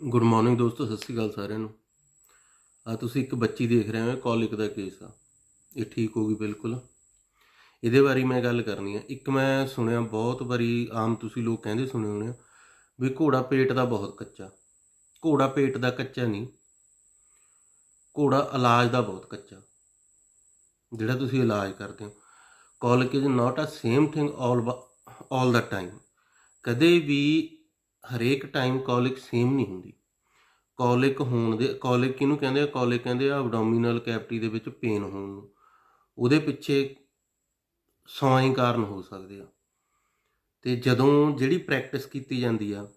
Good morning ਦੋਸਤੋ, ਸਤਿ ਸ਼੍ਰੀ ਅਕਾਲ ਸਾਰਿਆਂ ਨੂੰ। ਆ ਤੁਸੀਂ ਇੱਕ ਬੱਚੀ ਦੇਖ ਰਹੇ ਹੋ ਕੋਲਿਕ ਦਾ ਕੇਸ ਆ। ਇਹ ਠੀਕ ਹੋ ਗਈ ਬਿਲਕੁਲ। ਇਹਦੇ ਬਾਰੇ ਮੈਂ ਗੱਲ ਕਰਨੀ ਆ। ਇੱਕ ਮੈਂ ਸੁਣਿਆ, ਬਹੁਤ ਵਾਰੀ ਆਮ ਤੁਸੀਂ ਲੋਕ ਕਹਿੰਦੇ ਸੁਣੇ ਹੋਣੇ ਆ ਵੀ ਘੋੜਾ ਪੇਟ ਦਾ ਬਹੁਤ ਕੱਚਾ। ਘੋੜਾ ਪੇਟ ਦਾ ਕੱਚਾ ਨਹੀਂ, ਘੋੜਾ ਇਲਾਜ ਦਾ ਬਹੁਤ ਕੱਚਾ। ਜਿਹੜਾ ਤੁਸੀਂ ਇਲਾਜ ਕਰਦੇ ਹੋ। Colic is not a same thing all all the time ਕਦੇ ਵੀ ਹਰੇਕ ਟਾਈਮ ਕੋਲਿਕ ਸੇਮ ਨਹੀਂ ਹੁੰਦੀ। ਕੋਲਿਕ ਹੋਣ ਦੇ ਕੋਲਿਕ ਕਿਹਨੂੰ ਕਹਿੰਦੇ ਆ? ਕੋਲਿਕ ਕਹਿੰਦੇ ਆ ਐਬਡੋਮੀਨਲ ਕੈਵਿਟੀ ਦੇ ਵਿੱਚ ਪੇਨ ਹੋਣ ਨੂੰ। ਉਹਦੇ ਪਿੱਛੇ ਸੌਂ ਕਾਰਨ ਹੋ ਸਕਦੇ ਆ। ਤੇ ਜਦੋਂ ਜਿਹੜੀ ਪ੍ਰੈਕਟਿਸ ਕੀਤੀ ਜਾਂਦੀ ਆ,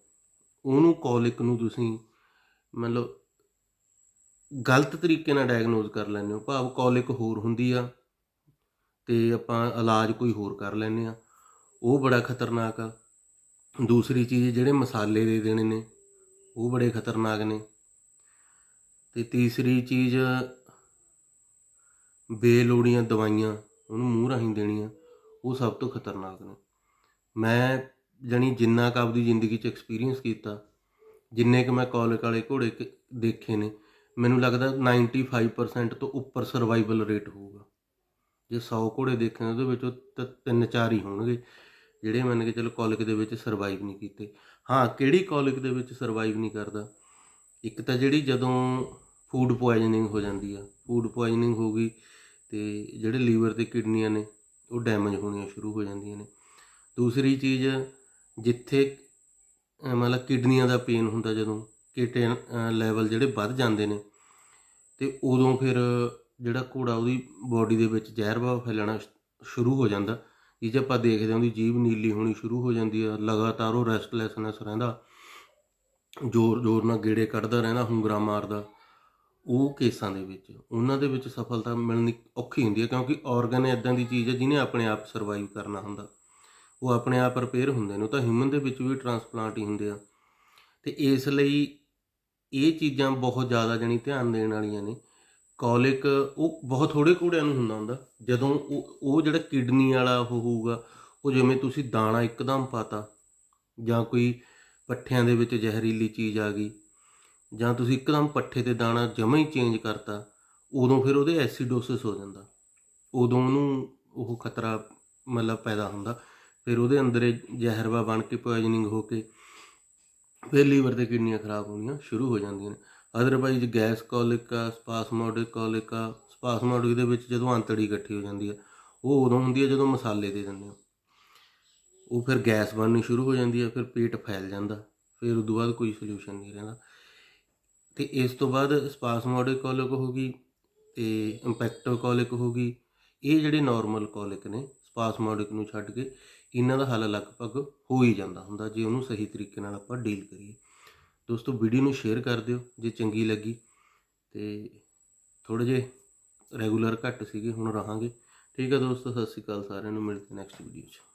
ਉਹਨੂੰ ਕੋਲਿਕ ਨੂੰ ਤੁਸੀਂ ਮਤਲਬ ਗਲਤ ਤਰੀਕੇ ਨਾਲ ਡਾਇਗਨੋਜ਼ ਕਰ ਲੈਂਦੇ ਹੋ। ਭਾਵ ਕੋਲਿਕ ਹੋਰ ਹੁੰਦੀ ਆ ਤੇ ਆਪਾਂ ਇਲਾਜ ਕੋਈ ਹੋਰ ਕਰ ਲੈਂਦੇ ਆ। ਉਹ ਬੜਾ ਖਤਰਨਾਕ ਆ। ਦੂਸਰੀ ਚੀਜ਼ ਜਿਹੜੇ ਮਸਾਲੇ ਦੇ ਦੇਣੇ ਨੇ, ਉਹ ਬੜੇ ਖਤਰਨਾਕ ਨੇ। ਤੇ ਤੀਸਰੀ ਚੀਜ਼, ਬੇਲੋੜੀਆਂ ਦਵਾਈਆਂ, ਉਹਨੂੰ ਮੂੰਹ ਰਾਹੀਂ ਦੇਣੀਆਂ, ਉਹ ਸਭ ਤੋਂ ਖਤਰਨਾਕ ਨੇ। ਮੈਂ ਜਣੀ ਜਿੰਨਾ ਕੁ ਆਪਦੀ ਜ਼ਿੰਦਗੀ 'ਚ ਐਕਸਪੀਰੀਅੰਸ ਕੀਤਾ, ਜਿੰਨੇ ਕੁ ਮੈਂ ਕਾਲਕ ਵਾਲੇ ਘੋੜੇ ਦੇਖੇ ਨੇ, ਮੈਨੂੰ ਲੱਗਦਾ 95% ਤੋਂ ਉੱਪਰ ਸਰਵਾਈਵਲ ਰੇਟ ਹੋਊਗਾ। ਜੇ 100 ਘੋੜੇ ਦੇਖੇ ਨੇ, ਉਹਦੇ ਵਿੱਚੋਂ ਤ- ਤਿੰਨ ਚਾਰ ਹੀ ਹੋਣਗੇ। ਜਿਹੜੇ ਮੰਨ ਕੇ ਚਲੋ ਕਾਲਿਕ ਦੇ ਵਿੱਚ ਸਰਵਾਈਵ ਨਹੀਂ ਕੀਤੇ। ਹਾਂ, ਕਿਹੜੀ ਕਾਲਿਕ ਦੇ ਵਿੱਚ ਸਰਵਾਈਵ ਨਹੀਂ ਕਰਦਾ? ਇੱਕ ਤਾਂ ਜਿਹੜੀ ਜਦੋਂ ਫੂਡ ਪੋਇਜ਼ਨਿੰਗ ਹੋ ਜਾਂਦੀ ਆ। ਫੂਡ ਪੋਇਜ਼ਨਿੰਗ ਹੋ ਗਈ ਤੇ ਜਿਹੜੇ ਲੀਵਰ ਤੇ ਕਿਡਨੀਆਂ ਨੇ, ਉਹ ਡੈਮੇਜ ਹੋਣੀਆਂ ਸ਼ੁਰੂ ਹੋ ਜਾਂਦੀਆਂ ਨੇ। ਦੂਸਰੀ ਚੀਜ਼, ਜਿੱਥੇ ਮਤਲਬ ਕਿਡਨੀਆਂ ਦਾ ਪੇਨ ਹੁੰਦਾ ਜਦੋਂ ਕੀਟੇ ਲੈਵਲ ਜਿਹੜੇ ਵੱਧ ਜਾਂਦੇ ਨੇ, ਤੇ ਉਦੋਂ ਫਿਰ ਜਿਹੜਾ ਘੋੜਾ ਉਹਦੀ ਬਾਡੀ ਦੇ ਵਿੱਚ ਜ਼ਹਿਰ ਭਾਵ ਫੈਲਣਾ ਸ਼ੁਰੂ ਹੋ ਜਾਂਦਾ। ਇਹ ਜੇ ਆਪਾਂ ਦੇਖਦੇ ਹਾਂ ਉਹਦੀ ਜੀਭ ਨੀਲੀ ਹੋਣੀ ਸ਼ੁਰੂ ਹੋ ਜਾਂਦੀ ਆ, ਲਗਾਤਾਰ ਉਹ ਰੈਸਟਲੈਸਨੈਸ ਰਹਿੰਦਾ, ਜ਼ੋਰ ਜ਼ੋਰ ਨਾਲ ਗੇੜੇ ਕੱਢਦਾ ਰਹਿੰਦਾ ਹੁੰਗਰਾ ਮਾਰਦਾ, ਉਹ ਕੇਸਾਂ ਦੇ ਵਿੱਚ, ਉਹਨਾਂ ਦੇ ਵਿੱਚ ਸਫਲਤਾ ਮਿਲਣੀ ਔਖੀ ਹੁੰਦੀ ਹੈ ਕਿਉਂਕਿ ਆਰਗਨ ਇਦਾਂ ਦੀ ਚੀਜ਼ ਹੈ ਜਿਹਨੇ ਆਪਣੇ ਆਪ ਸਰਵਾਈਵ ਕਰਨਾ ਹੁੰਦਾ। ਉਹ ਆਪਣੇ ਆਪ ਰਿਪੇਅਰ ਹੁੰਦੇ ਨੇ, ਉਹ ਤਾਂ ਹਿਊਮਨ ਦੇ ਵਿੱਚ ਵੀ ਟਰਾਂਸਪਲਾਂਟ ਹੀ ਹੁੰਦੇ ਆ। ਤੇ ਇਸ ਲਈ ਇਹ ਚੀਜ਼ਾਂ ਬਹੁਤ ਜ਼ਿਆਦਾ ਜਣੀ ਧਿਆਨ ਦੇਣ ਵਾਲੀਆਂ ਨੇ। ਕੋਲਿਕ ਉਹ ਬਹੁਤ ਥੋੜੇ ਘੋੜਿਆਂ ਨੂੰ ਹੁੰਦਾ ਹੁੰਦਾ। ਜਦੋਂ ਉਹ ਉਹ ਜਿਹੜਾ ਕਿਡਨੀ ਵਾਲਾ ਉਹ ਹੋਊਗਾ, ਉਹ ਜਿਵੇਂ ਤੁਸੀਂ ਦਾਣਾ ਇੱਕਦਮ ਪਾਤਾ, ਜਾਂ ਕੋਈ ਪੱਠਿਆਂ ਦੇ ਵਿੱਚ ਜ਼ਹਿਰੀਲੀ ਚੀਜ਼ ਆ ਗਈ, ਜਾਂ ਤੁਸੀਂ ਇੱਕਦਮ ਪੱਠੇ ਤੇ ਦਾਣਾ ਜਮਾ ਹੀ ਚੇਂਜ ਕਰਤਾ, ਉਦੋਂ ਫਿਰ ਉਹਦੇ ਐਸੀਡੋਸਿਸ ਹੋ ਜਾਂਦਾ। ਉਦੋਂ ਉਹਨੂੰ ਉਹ ਖਤਰਾ ਮਤਲਬ ਪੈਦਾ ਹੁੰਦਾ। ਫਿਰ ਉਹਦੇ ਅੰਦਰ ਜ਼ਹਿਰਵਾ ਬਣ ਕੇ ਪੋਇਜ਼ਨਿੰਗ ਹੋ ਕੇ, ਫਿਰ ਲੀਵਰ ਤੇ ਕਿਡਨੀਆਂ ਖਰਾਬ ਹੋਣੀਆਂ, ਸ਼ੁਰੂ ਹੋ ਜਾਂਦੀਆਂ ਨੇ। ਅਦਰਵਾਈਜ਼ ਗੈਸ ਕੋਲਿਕ ਆ ਸਪਾਸਮੋਡਿਕ ਕੋਲਿਕ ਆ। ਸਪਾਸਮੋਡਿਕ ਦੇ ਵਿੱਚ ਜਦੋਂ ਅੰਤੜੀ ਇਕੱਠੀ ਹੋ ਜਾਂਦੀ ਆ, ਉਹ ਉਦੋਂ ਹੁੰਦੀ ਆ ਜਦੋਂ ਮਸਾਲੇ ਦੇ ਦਿੰਦੇ ਹੋ। ਉਹ ਫਿਰ ਗੈਸ ਬਣਨੀ ਸ਼ੁਰੂ ਹੋ ਜਾਂਦੀ ਆ, ਫਿਰ ਪੇਟ ਫੈਲ ਜਾਂਦਾ, ਫਿਰ ਉਦੋਂ ਬਾਅਦ ਕੋਈ ਸੋਲੂਸ਼ਨ ਨਹੀਂ ਰਹਿੰਦਾ। ਤੇ ਇਸ ਤੋਂ ਬਾਅਦ ਸਪਾਸਮੋਡਿਕ ਕੋਲਿਕ ਹੋ ਗਈ, ਤੇ ਇੰਪੈਕਟੋ ਕੋਲਿਕ ਹੋ ਗਈ। ਇਹ ਜਿਹੜੇ ਨਾਰਮਲ ਕੋਲਿਕ ਨੇ ਸਪਾਸਮੋਡਿਕ ਨੂੰ ਛੱਡ ਕੇ, ਇਹਨਾਂ ਦਾ ਹੱਲ ਲਗਭਗ ਹੋ ਹੀ ਜਾਂਦਾ ਹੁੰਦਾ, ਜੇ ਉਹਨੂੰ ਸਹੀ ਤਰੀਕੇ ਨਾਲ ਆਪਾਂ ਡੀਲ ਕਰੀਏ। ਦੋਸਤੋ ਵੀਡੀਓ ਨੂੰ ਸ਼ੇਅਰ ਕਰ ਦਿਓ ਜੇ ਚੰਗੀ ਲੱਗੀ। ਤੇ ਥੋੜੇ ਜੇ ਰੈਗੂਲਰ ਘੱਟ ਸੀਗੇ, ਹੁਣ ਰਹਾਂਗੇ। ਠੀਕ ਹੈ ਦੋਸਤੋ, ਸਤਿ ਸ਼੍ਰੀ ਅਕਾਲ ਸਾਰਿਆਂ ਨੂੰ, ਮਿਲਦੇ ਨੈਕਸਟ ਵੀਡੀਓ 'ਚ।